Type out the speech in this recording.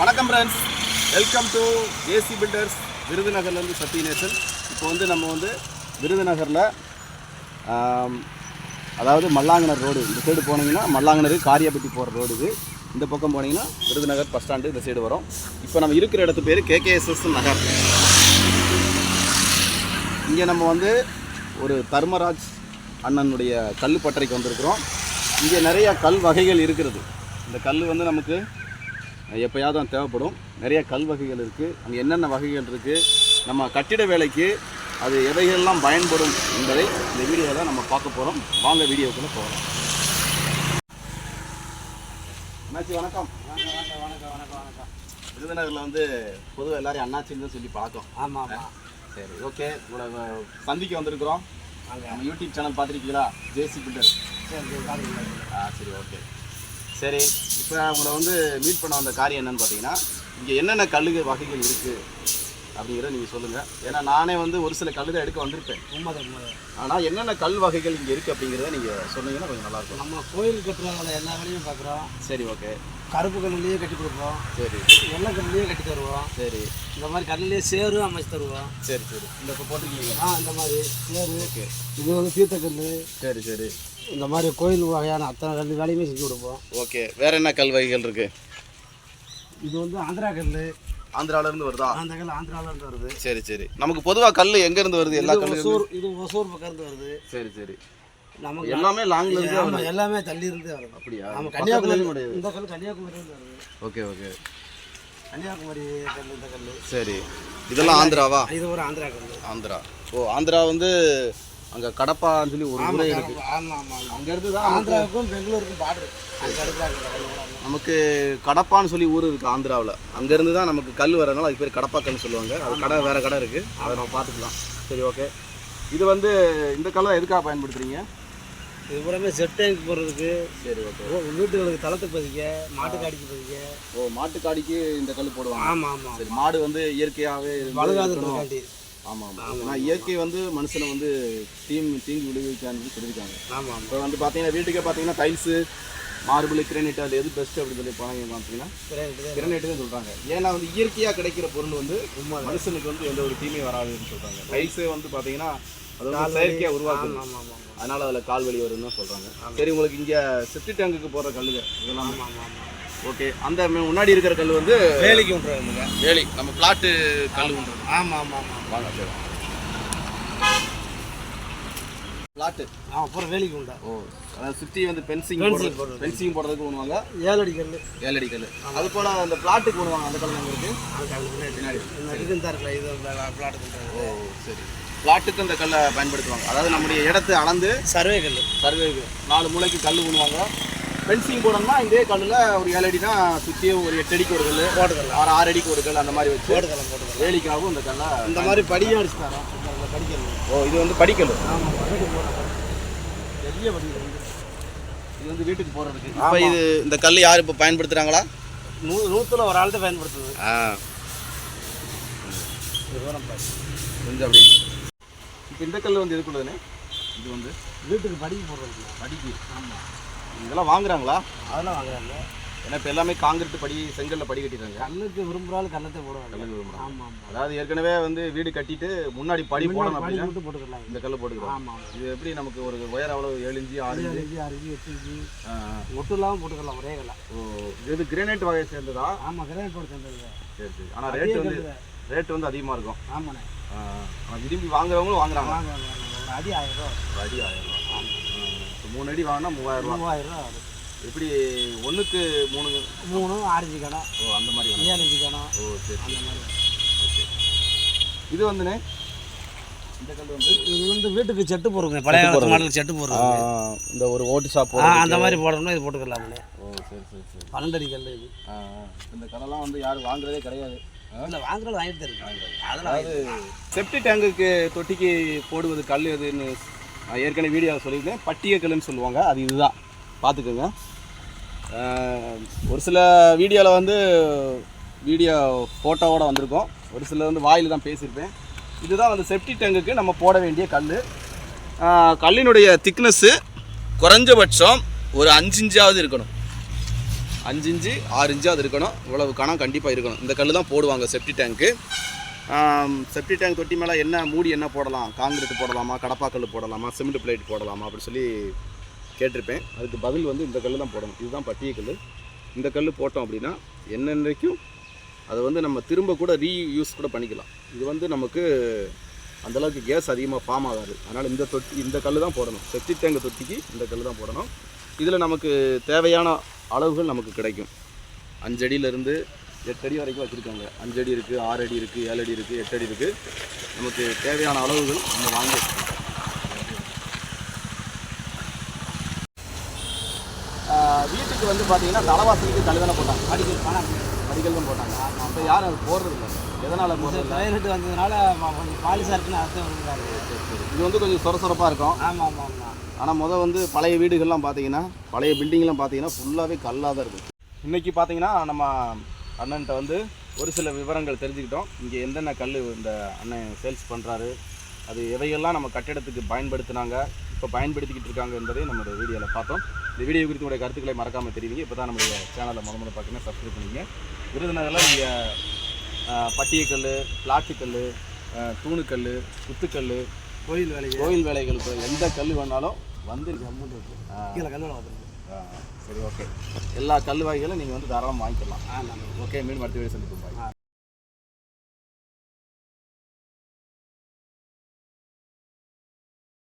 வணக்கம் friends welcome to AC builders விருதுநகர்லேருந்து Sathyanesan. இப்போ வந்து நம்ம வந்து விருதுநகரில் அதாவது மல்லாங்கனர் ரோடு. இந்த சைடு போனீங்கன்னா மல்லாங்கனர் காரியாபட்டி போகிற ரோடு இது. இந்த பக்கம் போனீங்கன்னா விருதுநகர் பஸ் ஸ்டாண்டு இந்த சைடு வரும். இப்போ நம்ம இருக்கிற இடத்து பேர் கேகேஎஸ்எஸ் நகர். இங்கே நம்ம வந்து ஒரு தர்மராஜ் அண்ணனுடைய கல் பட்டறைக்கு வந்திருக்கிறோம். இங்கே நிறைய கல் வகைகள் இருக்கிறது. இந்த கல் வந்து நமக்கு எப்போயாவது தான் தேவைப்படும். நிறைய கல் வகைகள் இருக்குது அங்கே என்னென்ன வகைகள் இருக்குது நம்ம கட்டிட வேலைக்கு அது எவைகளெல்லாம் பயன்படும் என்பதை இந்த வீடியோவில் நம்ம பார்க்க போகிறோம் வாங்க வீடியோக்குள்ளே போகலாம். அண்ணாச்சி வணக்கம். வணக்கம் வணக்கம் வணக்கம் வணக்கம் விருதுநகரில் வந்து பொதுவாக எல்லாரையும் அண்ணாச்சின்னு தான் சொல்லி பழக்கம் ஆமாம் சரி ஓகே. உங்களை வ- சந்திக்க வந்திருக்கிறோம். யூடியூப் சேனல் பார்த்துருக்கீங்களா? ஜேசி பில்டர் சரி ஆ சரி ஓகே. சரி இப்போ உங்களை வந்து மீட் பண்ண வந்த காரியம் என்னன்னு பார்த்தீங்கன்னா இங்கே என்னென்ன கல்லுகள் வகைகள் இருக்குது அப்படிங்கிறத நீங்கள் சொல்லுங்கள் ஏன்னா நானே வந்து ஒரு சில கல்லுகள் எடுக்க வந்திருப்பேன். உண்மைதான் உண்மைதான். ஆனால் என்னென்ன கல் வகைகள் இங்கே இருக்குது அப்படிங்கிறத நீங்கள் சொன்னீங்கன்னா கொஞ்சம் நல்லாயிருக்கும் நம்ம கோயில் கட்டுறவங்கள எல்லா வேலையும் பார்க்குறோம் சரி ஓகே கருப்பு கல்லுலேயே கட்டி கொடுப்போம். சரி. வெள்ளை கல்லுலேயே கட்டி தருவோம். சரி. இந்த மாதிரி கல்லுலேயே சேரும் அமைச்சு தருவோம். சரி சரி. இந்த இப்போ போட்டிருக்கீங்க ஆ இந்த மாதிரி சேரு. ஓகே இது வந்து தீர்த்தக்கல் சரி சரி. இந்த மாதிரி கோயில் வகையான அத்தனை கல் வேலையுமே செஞ்சு கொடுப்போம். ஓகே வேற என்ன கல் வகைகள் இருக்குது இது வந்து ஆந்திரா கல் ஆந்திராவிலேருந்து வருதா? அந்த கல் ஆந்திராவிலேருந்து வருது. சரி சரி. நமக்கு பொதுவாக கல் எங்கேருந்து வருது? எல்லா கல்லும்? ஒசூர் இது ஒசூர் பக்கம் இருந்து வருது. சரி சரி. நமக்கு எல்லாமே லாங்ல இருந்து ஆமா, எல்லாமே தள்ளி இருந்தே வருது. அப்படியா? பக்கத்துலயும் கன்னியாகுமரி இந்த கல் கன்னியாகுமரியிலேருந்து வருது. Okay okay. கன்னியாகுமரி கல் இந்த கல் சரி. இதெல்லாம் ஆந்திராவா? இது ஒரு ஆந்திரா கல் ஆந்திரா. ஓ ஆந்திரா வந்து அங்கே கடப்பான்னு சொல்லி ஒரு ஊரே இருக்கு. ஆமாம் ஆமாம் அங்கேருந்து தான் ஆந்திராவுக்கும் பெங்களூருக்கும் எடுக்கிறாங்க நமக்கு கடப்பான்னு சொல்லி ஊர் இருக்குது ஆந்திராவில். அங்கேருந்து தான் நமக்கு கல் வரனால அதுக்கு பேர் கடப்பா சொல்லுவாங்க. அது கடை வேறு கடை இருக்குது அதை நம்ம பார்த்துக்கலாம். சரி ஓகே. இது வந்து இந்த கல்லை எதுக்காக பயன்படுத்துறீங்க? இது பூராமே செட் டேங்க் போடுறதுக்கு. சரி ஓகே. வீட்டுகளுக்கு தளத்தை பதிக்க மாட்டுக்காடிக்கு பதிக்க. ஓ மாட்டுக்காடிக்கு இந்த கல் போடுவாங்க. ஆமாம் ஆமாம் சரி மாடு வந்து இயற்கையாகவே பழுகாதுக்காண்டி ஆமாம் ஆமாம் இயற்கை வந்து மனுஷனை வந்து தீம் தீங்கு விளைவிக்கான்னு சொல்லியிருக்காங்க. ஆமாம் இப்போ வந்து பார்த்தீங்கன்னா வீட்டுக்கே பார்த்தீங்கன்னா டைல்ஸு மார்பிள் கிரானைட் அது எது பெஸ்ட் அப்படின்னு சொல்லி போனாங்க பார்த்தீங்கன்னா சரிங்க கிரானைட் தான். சொல்கிறாங்க ஏன்னா வந்து இயற்கையாக கிடைக்கிற பொருள் வந்து மனுஷனுக்கு வந்து எந்த ஒரு தீமையும் வராதுன்னு சொல்கிறாங்க டைல்ஸே வந்து பார்த்தீங்கன்னா அது வந்து செயற்கையாக உருவாக்குது. ஆமாம் ஆமாம் அதனால அதில் கால் வலி வரும்னு தான் சொல்கிறாங்க சரி உங்களுக்கு இங்கே செப்டி டேங்குக்கு போடுற கல்லுங்க. இதெல்லாம் ஆமாம் ஆமாம் ஓகே. அந்த முன்னாடி இருக்கிற கல் வந்து வேலைக்கு விட்றாங்க வேலி நம்ம பிளாட்டு கல் ஒன்று ஆமாம் ஆமாம் ஆமாம் வாங்க சரி. பிளாட்டு. ஆமாம் அப்புறம் வேலைக்கு உண்டா? ஓ அதாவது சுற்றி வந்து பென்சிங் Fencing போடுறது. பென்சிங் போடுறதுக்கு பண்ணுவாங்க ஏழு அடி கல். ஏழடி கல். அது போல் அந்த பிளாட்டுக்கு பண்ணுவாங்க அந்த கல் இருக்கு பின்னாடி. இதுன்னு தான் இருக்கல இது பிளாட் பண்ணுறாங்க ஓ சரி. பிளாட்டுக்கு அந்த கல்லை பயன்படுத்துவாங்க. அதாவது நம்முடைய இடத்தை அளந்து சர்வே கல். சர்வேக்கு நாலு மூலைக்கு கல் பண்ணுவாங்க பென்சிங் போடணும்னா இதே கல்லில் ஒரு ஏழு அடினா சுற்றியும் ஒரு எட்டு அடிக்கு ஒரு கல் போட்டுக்கலாம். ஆறு ஆறு அடிக்கு ஒரு கல் அந்த மாதிரி வச்சு போட்டுக்கலாம் போட்டுக்கலாம். வேலிக்காகவும் இந்த கல்லை இந்த மாதிரி படியும் அடிச்சு தரோம் படிக்கல். ஓ இது வந்து படிக்கல். ஆமாம் பெரிய படிக்கல் இது வந்து வீட்டுக்கு போகிறதுக்கு இப்போ இது இந்த கல் யார் இப்போ பயன்படுத்துகிறாங்களா நூ நூற்றுல ஒரு ஆள் தான் பயன்படுத்துது. ஆ. கொஞ்சம் அப்படி இப்போ இந்த கல் வந்து எதுக்குள்ளதுண்ணே இது வந்து வீட்டுக்கு படிக்க போடுறது படிக்கு. ஆமாம் இதெல்லாம் வாங்குறாங்களா? அதெல்லாம் வாங்குறாங்க. ஏன்னா இப்போ எல்லாமே காங்கிரீட் படி செங்கல்ல படி கட்டிடுறாங்க. கல்லுக்கு விரும்புகிறாலும் கல்லத்தை போடுவாங்க. கல்லுக்கு விரும்புறாங்க. ஆமாம் ஆமாம் அதாவது ஏற்கனவே வந்து வீடு கட்டிட்டு முன்னாடி படி போடணும் படி அப்படின்னா மட்டும் போட்டுக்கலாம் இந்த கல் போட்டுக்கிறோம். ஆமாம் இது எப்படி நமக்கு ஒரு உயரம் அவ்வளோ ஏழு இன்ச்சு ஆறு அஞ்சு அஞ்சு எட்டு ஆ. ஒட்டு இல்லாமல் போட்டுக்கலாம் ஒரே கல்லை ஓ இது கிரானைட் வகையை சேர்ந்ததா? ஆமாம் கிரானைட் போட்டு சேர்ந்தது. சரி சரி. ஆனால் ரேட் வந்து ரேட் வந்து அதிகமாக இருக்கும். ஆமாண்ணே. ஆனால் விரும்பி வாங்குறவங்களும் வாங்குறாங்க. அடி ஆயிரம் ரூபா. அடி ஆயிரம் ரூபா. மூணு அடி வாங்கினா மூவாயிரம் ரூபா. மூவாயிரம் ரூபா ஆகுது. எப்படி ஒன்றுக்கு மூணு? மூணு இன்ச்சு கணம் ஓ அந்த மாதிரி வேணும். ஏழு இன்ச்சு கணம் ஓ சரி அந்த மாதிரி. ஓகே. இது வந்துண்ணே இந்த கல் வந்து இது வந்து வீட்டுக்கு செட்டு போடுங்க பழைய மாடலுக்கு செட்டு போடுறோம் இந்த ஒரு ஓட்டு ஷாப் அந்த மாதிரி போடணும்னா இது போட்டுக்கலாம்ண்ணே. ஓ சரி சரி சரி. பன்னெண்டு அடி கல் இது. இந்த கல்லெல்லாம் வந்து யாரும் வாங்குறதே கிடையாது. வாங்குறது வாங்கிட்டு தான் இருக்கு அதெல்லாம் செப்டி டேங்குக்கு தொட்டிக்கு போடுவது கல் எதுன்னு ஏற்கனவே வீடியோ சொல்லியிருந்தேன். பட்டிய கல்லுன்னு சொல்லுவாங்க. அது இதுதான். பார்த்துக்கோங்க. ஒரு சில வீடியோவில் வந்து வீடியோ ஃபோட்டோவோடு வந்திருக்கோம். ஒரு சில வந்து வாயில் தான் பேசியிருப்பேன். இதுதான் வந்து செப்டி டேங்குக்கு நம்ம போட வேண்டிய கல் கல்லினுடைய திக்னஸ்ஸு குறைஞ்சபட்சம் ஒரு அஞ்சு இன்ச்சாவது இருக்கணும். அஞ்சு இஞ்சு ஆறு இஞ்சாவது இருக்கணும். இவ்வளவு கணம் கண்டிப்பாக இருக்கணும். இந்த கல் தான் போடுவாங்க செப்டி டேங்க்கு செப்டி டேங்க் தொட்டி மேலே என்ன மூடி என்ன போடலாம்? காங்கிரீட் போடலாமா? கடப்பாக்கல் போடலாமா? சிமெண்ட் பிளேட் போடலாமா? அப்படின்னு சொல்லி கேட்டிருப்பேன். அதுக்கு பதில் வந்து இந்த கல் தான் போடணும். இதுதான் பட்டிய கல் இந்த கல் போட்டோம் அப்படின்னா என்னென்றைக்கும் அதை வந்து நம்ம திரும்ப கூட ரீயூஸ் கூட பண்ணிக்கலாம். இது வந்து நமக்கு அந்தளவுக்கு கேஸ் அதிகமாக ஃபார்ம் ஆகாது. அதனால் இந்த தொட்டி இந்த கல் தான் போடணும். செப்டி டேங்க் தொட்டிக்கு இந்த கல் தான் போடணும். இதில் நமக்கு தேவையான அளவுகள் நமக்கு கிடைக்கும். அஞ்சடியிலேருந்து எட்டு அடி வரைக்கும் வச்சுருக்காங்க. அஞ்சு அடி இருக்குது ஆறு அடி இருக்குது ஏழு அடி இருக்குது எட்டு அடி இருக்குது நமக்கு தேவையான அளவுகள் நம்ம வாங்கி வீட்டுக்கு வந்து பார்த்தீங்கன்னா தலைவாசலுக்கு கழுதான போட்டாங்க. அடிக்கல் அடிக்கல் தான் போட்டாங்க. அப்போ யாரும் அது போடுறது இல்லை. எதனால் போடுறது டாய்லெட் வந்ததுனால கொஞ்சம் பாலிசாக இருக்குன்னு அர்த்தம் இது வந்து கொஞ்சம் சொர சொரப்பாக இருக்கும். ஆமாம் ஆமாம் ஆமாம் ஆனால் முத வந்து பழைய வீடுகள்லாம் பார்த்தீங்கன்னா பழைய பில்டிங்லாம் பார்த்தீங்கன்னா ஃபுல்லாகவே கல்லாக தான் இருக்கும். இன்றைக்கி பார்த்தீங்கன்னா நம்ம அண்ணன்ட்ட வந்து ஒரு சில விவரங்கள் தெரிஞ்சுக்கிட்டோம். இங்கே என்னென்ன கல் இந்த அண்ணன் சேல்ஸ் பண்ணுறாரு அது எவையெல்லாம் நம்ம கட்டிடத்துக்கு பயன்படுத்தினாங்க இப்போ பயன்படுத்திக்கிட்டு இருக்காங்க என்பதை நம்மளுடைய வீடியோவில் பார்த்தோம். இந்த வீடியோ குறித்து உடைய கருத்துக்களை மறக்காமல் தெரிவிங்க. இப்போ தான் நம்மளுடைய சேனலை முத முதல்ல பார்த்தீங்கன்னா சப்ஸ்கிரைப் பண்ணிங்க விருதுநகரில் நீங்கள் பட்டியக்கல் பிளாட்டுக்கல் தூணுக்கல் குத்துக்கல் கோயில் வேலைக்கு கோயில் வேலைகளுக்கு எந்த கல் வேணாலும் வந்து ஆ, கீழே கல்லூரி வந்துருக்கு சரி ஓகே எல்லா கல் வகைகளும் நீங்கள் வந்து தாராளமாக வாங்கிக்கலாம். ஓகே மீன் அடுத்த வீடியோ சந்திப்போம். பாய்